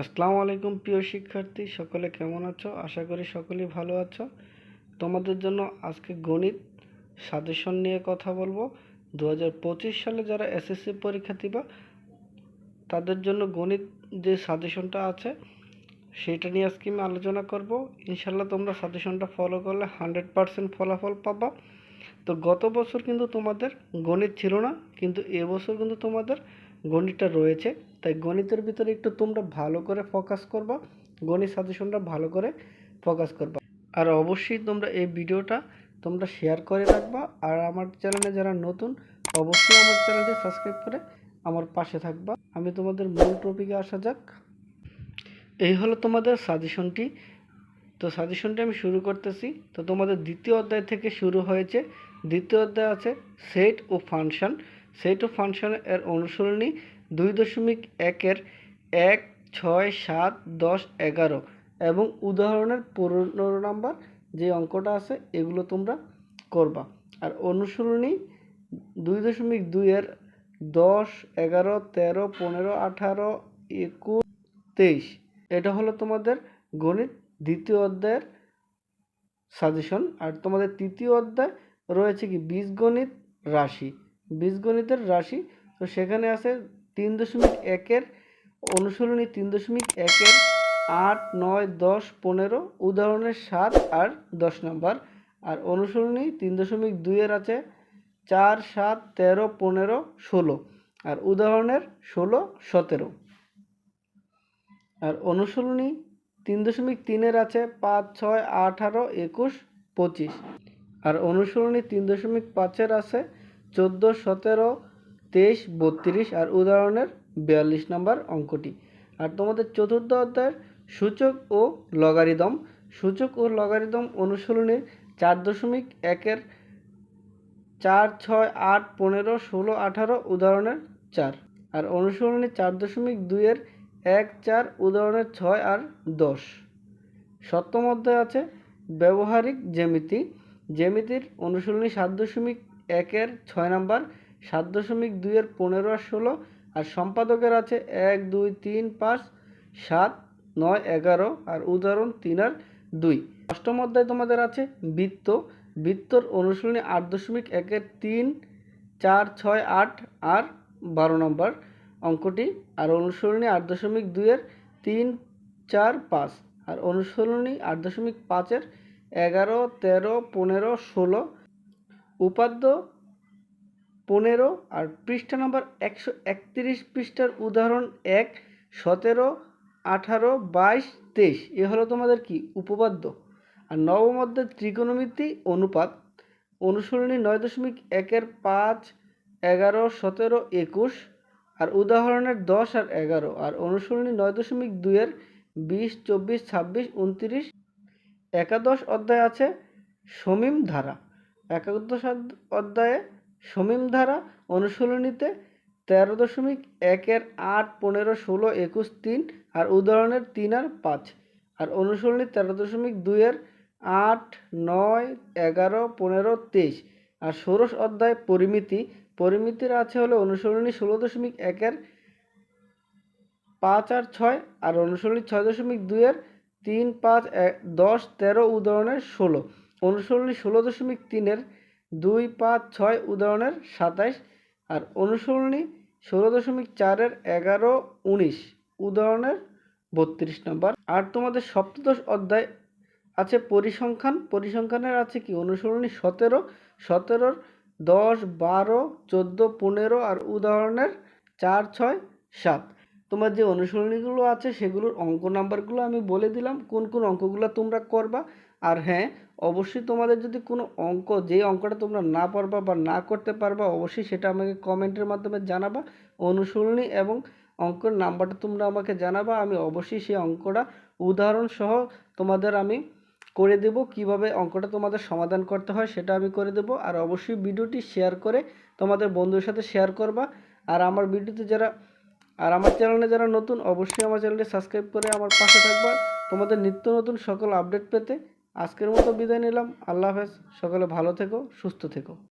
আসসালামু আলাইকুম, প্রিয় শিক্ষার্থী, সকলে কেমন আছো? আশা করি সকলেই ভালো আছো। তোমাদের জন্য আজকে গণিত সাজেশন নিয়ে কথা বলব। দু হাজার পঁচিশ সালে যারা এসএসসি পরীক্ষা দিবা, তাদের জন্য গণিত যে সাজেশনটা আছে, সেটা নিয়ে আজকে আমি আলোচনা করব। ইনশাল্লাহ তোমরা সাজেশনটা ফলো করলে হান্ড্রেড পারসেন্ট ফলাফল পাবা। তো গত বছর কিন্তু তোমাদের গণিত ছিল না, কিন্তু এবছর কিন্তু তোমাদের গণিতটা রয়েছে, তাই গণিতের ভিতরে একটু তোমরা ভালো করে ফোকাস করবা, গণিত সাজেশনটা ভালো করে ফোকাস করবা। আর অবশ্যই তোমরা এই ভিডিওটা তোমরা শেয়ার করে রাখবা, আর আমার চ্যানেলে যারা নতুন, অবশ্যই আমার চ্যানেলটি সাবস্ক্রাইব করে আমার পাশে থাকবা। আমি তোমাদের মূল টপিকে আসা যাক। এই হলো তোমাদের সাজেশনটি তো সাজেশনটি আমি শুরু করতেছি। তো তোমাদের দ্বিতীয় অধ্যায় থেকে শুরু হয়েছে। দ্বিতীয় অধ্যায় আছে সেট ও ফাংশন ও ফাংশন এর অনুসরণী দুই দশমিক একের এক, ছয়, সাত, দশ, এগারো এবং উদাহরণের পনেরো নাম্বার যে অঙ্কটা আছে, এগুলো তোমরা করবা। আর অনুসরণী দুই দশমিক দুইয়ের দশ, এগারো, তেরো, পনেরো, আঠারো, একুশ, তেইশ। এটা হলো তোমাদের গণিত দ্বিতীয় অধ্যায়ের সাজেশন আর তোমাদের তৃতীয় অধ্যায় রয়েছে কি? বীজগণিত রাশি। বীজগণিতের রাশি। তো সেখানে আছে তিন দশমিক একের অনুসরণী তিন দশমিক একের আট, নয়, দশ, পনেরো, উদাহরণের সাত আর দশ নম্বর। আর অনুসরণী তিন দশমিক দুইয়ের আছে চার, সাত, তেরো, পনেরো, ষোলো। আর উদাহরণের ষোলো, সতেরো। আর অনুসরণী তিন দশমিক তিনের আছে পাঁচ, ছয়, আঠারো, একুশ, পঁচিশ। আর অনুসরণী তিন দশমিক পাঁচের আছে চোদ্দ, সতেরো, তেইশ, বত্রিশ আর উদাহরণের বিয়াল্লিশ নম্বর অঙ্কটি। আর তোমাদের চতুর্থ অধ্যায়ের সূচক ও লগারিদম। সূচক ও লগারিদম অনুসরণীর চার দশমিক একের চার, ছয়, আট, পনেরো, ষোলো, আঠারো উদাহরণের চার। আর অনুসরণী চার দশমিক দুইয়ের এক, চার উদাহরণের ছয় আর দশ। সপ্তম অধ্যায় আছে ব্যবহারিক জ্যামিতি। জ্যামিতির অনুশীলনী সাত দশমিক একের ছয় নাম্বার, সাত দশমিক দুইয়ের পনেরো আর ষোলো, আর সম্পাদকের আছে এক, দুই, তিন, পাঁচ, সাত, নয়, এগারো, আর উদাহরণ তিন আর দুই। অষ্টম অধ্যায় তোমাদের আছে বৃত্ত। বৃত্তর অনুশীলনী আট দশমিক একের তিন, চার, ছয়, আট, আর বারো নম্বর অঙ্কটি। আর অনুশীলনী আট দশমিক দুইয়ের তিন, চার, পাঁচ, আর অনুশীলনী আট দশমিক পাঁচের এগারো, তেরো, পনেরো, ষোলো উপাদ্য পনেরো আর পৃষ্ঠা নম্বর একশো একত্রিশ পৃষ্ঠার উদাহরণ এক, সতেরো, আঠারো, বাইশ, তেইশ। এ হলো তোমাদের কি? উপপাদ্য। আর নবম অধ্যায় ত্রিকোণমিতি অনুপাত অনুসরণী নয় দশমিক একের পাঁচ, এগারো, সতেরো, একুশ। আর উদাহরণের দশ আর এগারো। আর অনুসরণী নয় দশমিক দুইয়ের বিশ, চব্বিশ, ছাব্বিশ, উনত্রিশ। একাদশ অধ্যায় আছে সমীম ধারা একাদশ অধ্যায়ে সমীম ধারা অনুশীলনীতে তেরো দশমিক একের আট, পনেরো, ষোলো, একুশ, তিন আর উদাহরণের তিন আর পাঁচ। আর অনুশীলনী তেরো দশমিক দুইয়ের আট, নয়, এগারো, পনেরো, তেইশ। আর ষোড়শ অধ্যায় পরিমিতি, পরিমিতির আছে হলো অনুশীলনী ষোলো দশমিক একের পাঁচ আর ছয় আর অনুসরণী ছয় দশমিক দুইয়ের তিন, পাঁচ দশ, তেরো উদাহরণের ষোলো। অনুসরণী ষোলো দশমিক তিনের দুই পাঁচ ছয় উদাহরণের সাতাইশ আর অনুসরণী ষোলো দশমিক চারের এগারো উনিশ উদাহরণের বত্রিশ নম্বর। আর তোমাদের সপ্তদশ অধ্যায় আছে পরিসংখ্যান। পরিসংখ্যানের আছে কি? অনুসরণী সতেরো, সতেরোর দশ, বারো, চোদ্দ, পনেরো আর উদাহরণের চার, ছয়, সাত। তোমার যে অনুসরণীগুলো আছে সেগুলোর অঙ্ক নাম্বারগুলো আমি বলে দিলাম, কোন কোন অঙ্কগুলো তোমরা করবা। আর হ্যাঁ অবশ্যই তোমাদের যদি কোনো অঙ্ক, যে অঙ্কটা তোমরা না পারবা বা না করতে পারবা, অবশ্যই সেটা আমাকে কমেন্টের মাধ্যমে জানাবা। অনুসরণী এবং অঙ্কের নাম্বারটা তোমরা আমাকে জানাবা। আমি অবশ্যই সেই অঙ্কটা উদাহরণ সহ তোমাদের আমি করে দেব, কীভাবে অঙ্কটা তোমাদের সমাধান করতে হয় সেটা আমি করে দেব। আর অবশ্যই ভিডিওটি শেয়ার করে তোমাদের বন্ধুদের সাথে শেয়ার করবা। আর আমার ভিডিওতে যারা আর আমার চ্যানেলে যারা নতুন, অবশ্যই আমার চ্যানেলটি সাবস্ক্রাইব করে আমার পাশে থাকবা। তোমাদের নিত্য নতুন সকল আপডেট পেতে আজকের মতো বিদায় নিলাম। আল্লাহ হাফেজ। সকলে ভালো থেকো, সুস্থ থেকো।